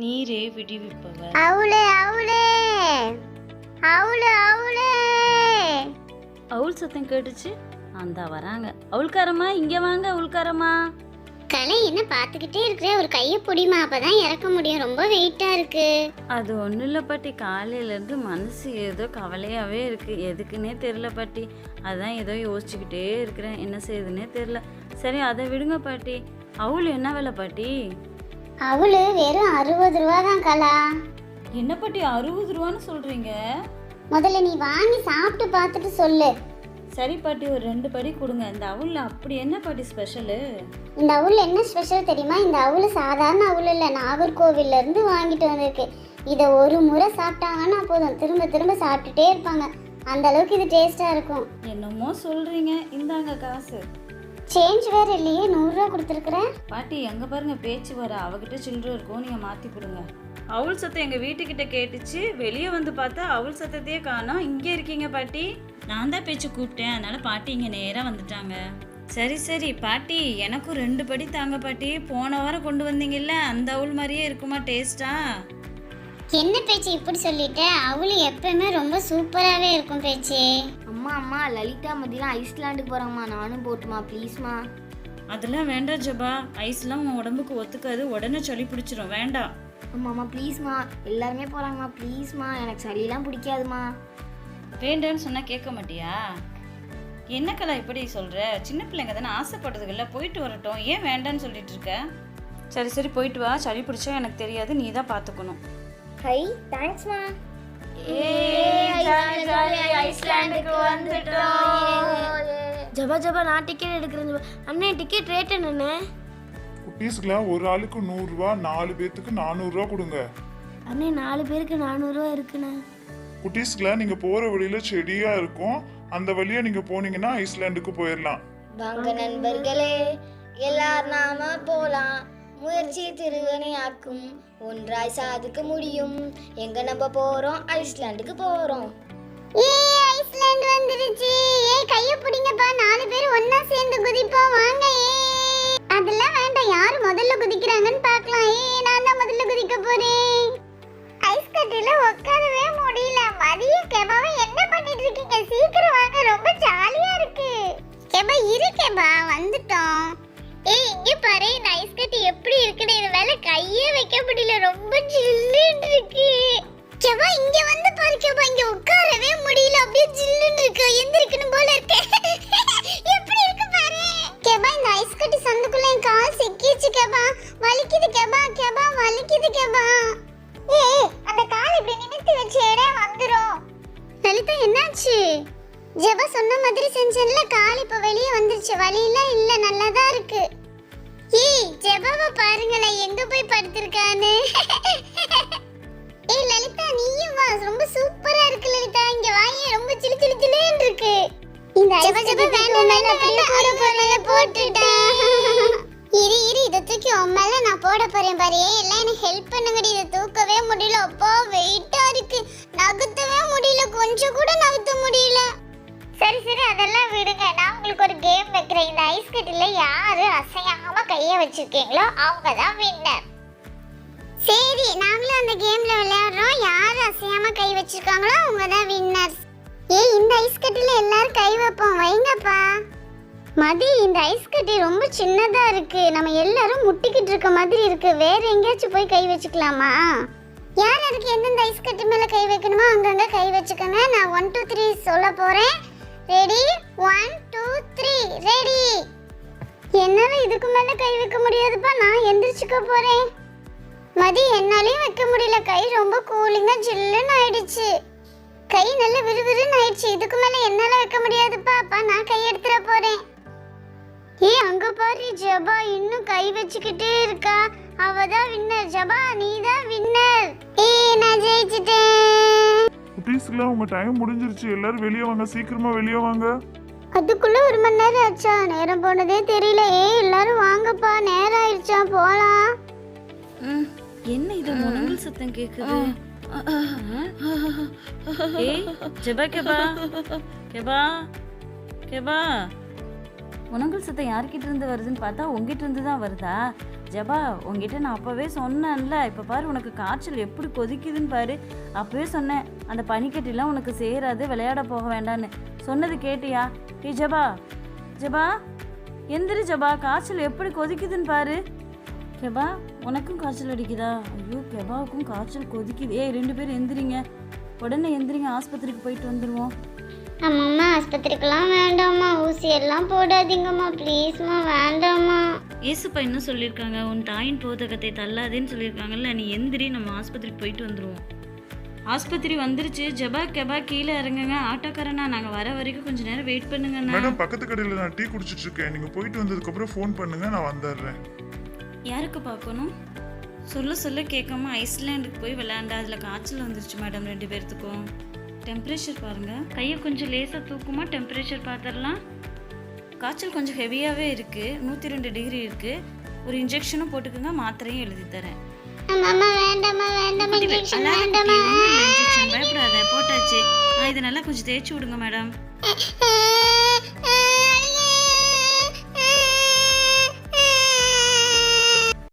நீரே விடுவிப்பவர். அவுளே அவுளே. அவுளே அவுளே. அவுள் சத்தம் கேட்டுச்சு அந்த வராங்க. அவுள்காரம்மா இங்க வாங்க அவுள்காரம்மா. கலை என்ன பார்த்துக்கிட்டே இருக்கிற? ஒரு கையை பிடிமா அப்பதான் இறக்க முடியும். ரொம்ப வெயிட்டா இருக்கு. அது ஒன்றும் இல்லை பாட்டி. காலையிலேருந்து மனசு ஏதோ கவலையாகவே இருக்குது எதுக்குன்னே தெரில பாட்டி. அதான் ஏதோ யோசிச்சுக்கிட்டே இருக்கிறேன். என்ன செய்யுதுன்னே தெரில சரி அதை விடுங்க பாட்டி. அவுள் என்ன வேலை பாட்டி? அவளு வெறும் அறுபது ரூபா தான் கலா. என்ன பாட்டி அறுபது ரூபான்னு சொல்கிறீங்க முதல்ல நீ வாங்கி சாப்பிட்டு பார்த்துட்டு சொல்லு. சரி பாட்டி ஒரு ரெண்டு படி கொடுங்க. இந்த அவுளில் அப்படி என்ன பாட்டி ஸ்பெஷலு இந்த அவுள் என்ன ஸ்பெஷல் தெரியுமா? இந்த அவுள் சாதாரண அவுள் இல்லை. நாகர்கோவில்ல இருந்து வாங்கிட்டு வந்திருக்கு. இதை ஒரு முறை சாப்பிட்டாங்கன்னா போதும். திரும்ப திரும்ப சாப்பிட்டுட்டே இருப்பாங்க. அந்த அளவுக்கு இது டேஸ்டா இருக்கும். என்னமோ சொல்கிறீங்க இந்தாங்க காசு. சேஞ்ச் வேற இல்லையே நூறுரூவா கொடுத்துருக்குறேன். பாட்டி எங்க பாருங்க பேச்சு வர அவகிட்ட சில்லற இருக்கும் நீங்க மாத்தி கொடுங்க. அவள் சத்தம் எங்க வீட்டுக்கிட்ட கேட்டுச்சு. வெளியே வந்து பார்த்தா அவள் சத்தத்தையே காணோம் இங்கே இருக்கீங்க பாட்டி? நான் தான் பேச்சு கூப்பிட்டேன். அதனால பாட்டி இங்க நேரா வந்துட்டாங்க. சரி சரி. பாட்டி எனக்கும் ரெண்டு படி தாங்க பாட்டி. போன வாரம் கொண்டு வந்தீங்கல்ல அந்த அவள் மாதிரியே இருக்குமா டேஸ்டா என்ன பேச்சு இப்படி சொல்லிட்ட? அவளு எப்பவுமே ரொம்ப சூப்பராகவே இருக்கும் பேச்சு. அம்மா அம்மா லலிதா மதியம் ஐஸ்லாண்டுக்கு போகிறாங்கம்மா நானும் போட்டுமா ப்ளீஸ்மா அதெல்லாம் வேண்டாம் ஜபா. ஐஸ்லாம் உன் உடம்புக்கு ஒத்துக்காது. உடனே சளி பிடிச்சிரும். வேண்டாம். அம்மா அம்மா ப்ளீஸ்மா எல்லாருமே போகிறாங்கம்மா ப்ளீஸ்மா எனக்கு சளியெல்லாம் பிடிக்காதுமா வேண்டான்னு சொன்னா கேட்க மாட்டியா? என்ன கலா இப்படி சொல்ற? சின்ன பிள்ளைங்க தானே ஆசைப்படுறதுல போயிட்டு வரட்டும். ஏன் வேண்டான்னு சொல்லிட்டு இருக்க? சரி சரி போயிட்டு வா. சளி பிடிச்சா எனக்கு தெரியாது. நீ தான் பார்த்துக்கணும். ஹை தேங்க்ஸ்மா ஐஸ்லாண்டுக்கு ஜபா ஜபா நான் டிக்கெட் எடுக்கிறேன் அண்ணே டிக்கெட் ரேட் என்னண்ணே? குட்டீஸ்க்குலாம் ஒரு ஆளுக்கு நூறுரூவா நாலு பேர்த்துக்கு நானூறுரூவா கொடுங்க. அண்ணே நாலு பேருக்கு நானூறுரூவா இருக்குண்ணே. குட்டீஸ்க்குலாம் நீங்கள் போகிற வழியில செடியாக இருக்கும். அந்த வழியா நீங்கள் போனீங்கன்னா ஐஸ்லாண்டுக்கு போயிடலாம் வாங்க நண்பர்களே. எல்லார் நாம போலாம். முயற்சி திருவினையாக்கும் ஒன்றாய் சாதிக்க முடியும். எங்க நம்ம போறோம்? ஐஸ்லாண்டுக்கு போறோம். ஏ ஐஸ்லாண்ட் வந்துருச்சு. ஏ கைய பிடிங்கப்பா. நாலு பேர் ஒண்ணா சேர்ந்து குதிப்போம். வாங்க ஏ. அதெல்லாம் வேண்டாம். யார் முதல்ல குதிக்கிறாங்கன்னு பார்க்கலாம். ஏ நான் தான் முதல்ல குதிக்க போறேன். ஐஸ் கட்டில உட்காரவே முடியல. மதிய கெபாவை என்ன பண்ணிட்டு இருக்கீங்க? சீக்கிரம் வாங்க. ரொம்ப ஜாலியா இருக்கு. கெபா இரு கெபா. வந்துட்டோம். ஏய் இங்க பாரு. இந்த ஐஸ் கட்டி கெபா வலிக்குது கெபா கெபா வலிக்குது கெபா. ஏய் அந்த கால் இப்படி நிமித்தி வச்சு இடம் வந்துரும். லலிதா என்னாச்சு? ஜெபா சொன்ன மாதிரி செஞ்சேன்ல கால் இப்ப வெளியே வந்துருச்சு. வலியெல்லாம் இல்ல நல்லா தான் இருக்கு. ஏய் ஜெபாவை பாருங்களேன் எங்க போய் படுத்திருக்கான்னு. ஏய் லலிதா நீயும் வா. ரொம்ப சூப்பரா இருக்கு லலிதா. இங்க வாயே ரொம்ப சிலு சிலு சிலுன்னு இருக்கு. இந்த ஜெபா ஜெபா வேண்டாம் வேண்டாம் வேண்டாம். போட போறேன் போட்டுட்டேன் இரு இரு உன் மேல நான் போட போறேன் பாரு. ஏய், எல்லாம் எனக்கு ஹெல்ப் பண்ணுங்கடி. இதை தூக்கவே முடியல. அப்பா வெயிட்டா இருக்கு. நகர்த்தவே முடியல. கொஞ்சம் கூட நகர்த்த முடியல. சரி சரி அதெல்லாம் விடுங்க. நான் உங்களுக்கு ஒரு கேம் வைக்கிறேன். இந்த ஐஸ் கட்டில யாரு அசையாம கைய வச்சிருக்கீங்களோ அவங்க தான் வின்னர் சரி நாங்களும் அந்த கேம்ல விளையாடுறோம். யார் அசையாம கை வச்சிருக்காங்களோ அவங்க தான் வின்னர் ஏய் இந்த ஐஸ் கட்டில எல்லாரும் கை வைப்போம். வைங்கப்பா. மதி இந்த ஐஸ் கட்டி ரொம்ப சின்னதாக இருக்கு. நம்ம எல்லாரும் முட்டிக்கிட்டு இருக்க மாதிரி இருக்கு. வேற எங்கேயாச்சும் போய் கை வச்சுக்கலாமா? யார் யாருக்கு எந்தெந்த ஐஸ் கட்டி மேலே கை வைக்கணுமோ அங்கங்கே கை வச்சுக்கோங்க. நான் ஒன் டூ த்ரீ சொல்ல போகிறேன் ready one two three ready என்னால் இதுக்கு மேலே கை வைக்க முடியாதுப்பா. நான் எந்திரிச்சுக்க போகிறேன் மதி என்னாலையும் வைக்க முடியல. கை ரொம்ப கூலிங்காக ஜில்லுன்னு ஆயிடுச்சு. கை நல்ல விறுவிறுன்னு ஆயிடுச்சு. இதுக்கு மேலே என்னால் வைக்க முடியாதுப்பா. அப்பா நான் கை எடுத்துட போகிறேன் ஏய் அங்க பாரு ஜபா இன்னும் கை வச்சுக்கிட்டே இருக்கா. அவ தான் வின்னர் ஜபா நீ தான் வின்னர் ஏய் நான் ஜெயிச்சிட்டேன். குட்டீஸ்க்குலாம் உங்கள் டைம் முடிஞ்சிருச்சு. எல்லாரும் வெளியே வாங்க சீக்கிரமா வெளியே வாங்க. அதுக்குள்ள ஒரு மணி நேரம் ஆச்சா? நேரம் போனதே தெரியல. ஏய் எல்லாரும் வாங்கப்பா நேரம் ஆயிடுச்சா போலாம். ம், என்ன இது? முனங்கல் சத்தம் கேக்குது. ஏய் ஜெபா கெபா. கெபா கெபா. உணங்கள் சத்தம் யார்கிட்ட இருந்து வருதுன்னு பார்த்தா உங்ககிட்ட இருந்து தான் வருதா? ஜபா உங்ககிட்ட நான் அப்போவே சொன்னேன்ல. இப்போ பாரு உனக்கு காய்ச்சல் எப்படி கொதிக்குதுன்னு பாரு. அப்போவே சொன்னேன் அந்த பனிக்கட்டிலாம் உனக்கு சேராது விளையாட போக வேண்டான்னு சொன்னது கேட்டியா? ஏ ஜபா ஜபா எந்திரி ஜபா காய்ச்சல் எப்படி கொதிக்குதுன்னு பாரு. கெபா உனக்கும் காய்ச்சல் அடிக்குதா? ஐயோ கெபாவுக்கும் காய்ச்சல் கொதிக்குது. ஏய் ரெண்டு பேரும் எந்திரிங்க. உடனே எந்திரிங்க ஆஸ்பத்திரிக்கு போயிட்டு வந்துடுவோம் அம்மா ஆஸ்பத்திரிக்கெல்லாம் வேண்டாம்மா. ஊசி எல்லாம் போடாதீங்கம்மா. ப்ளீஸ்மா வேண்டாம்மா. ஏசுப்பா என்ன சொல்லியிருக்காங்க? உன் தாயின் போதகத்தை தள்ளாதேன்னு சொல்லியிருக்காங்கல்ல நீ எந்திரி நம்ம ஆஸ்பத்திரிக்கு போயிட்டு வந்துடுவோம் ஆஸ்பத்திரி வந்துருச்சு. ஜபா கெபா கீழே இறங்குங்க. ஆட்டோக்காரனா நாங்கள் வர வரைக்கும் கொஞ்ச நேரம் வெயிட் பண்ணுங்கண்ணா. மேடம் பக்கத்து கடையில நான் டீ குடிச்சிட்டு இருக்கேன் நீங்க போயிட்டு வந்ததுக்கு அப்புறம் ஃபோன் பண்ணுங்க நான் வந்துடுறேன் யாருக்கு பார்க்கணும்? சொல்ல சொல்ல கேட்காம ஐஸ்லாண்டுக்கு போய் விளையாண்டா. அதில் காய்ச்சல் வந்துருச்சு மேடம் ரெண்டு பேர்த்துக்கும். டெம்பரேச்சர் பாருங்க. கையை கொஞ்சம் லேசாக தூக்குமா டெம்பரேச்சர் பார்த்துடலாம் காய்ச்சல் கொஞ்சம் ஹெவியாகவே இருக்குது நூற்றி ரெண்டு டிகிரி இருக்குது ஒரு இன்ஜெக்ஷனும் போட்டுக்கோங்க மாத்திரையும் எழுதி தரேன். பயப்படாத. போட்டாச்சு. ஆ, இது நல்லா கொஞ்சம் தேய்ச்சி விடுங்க மேடம்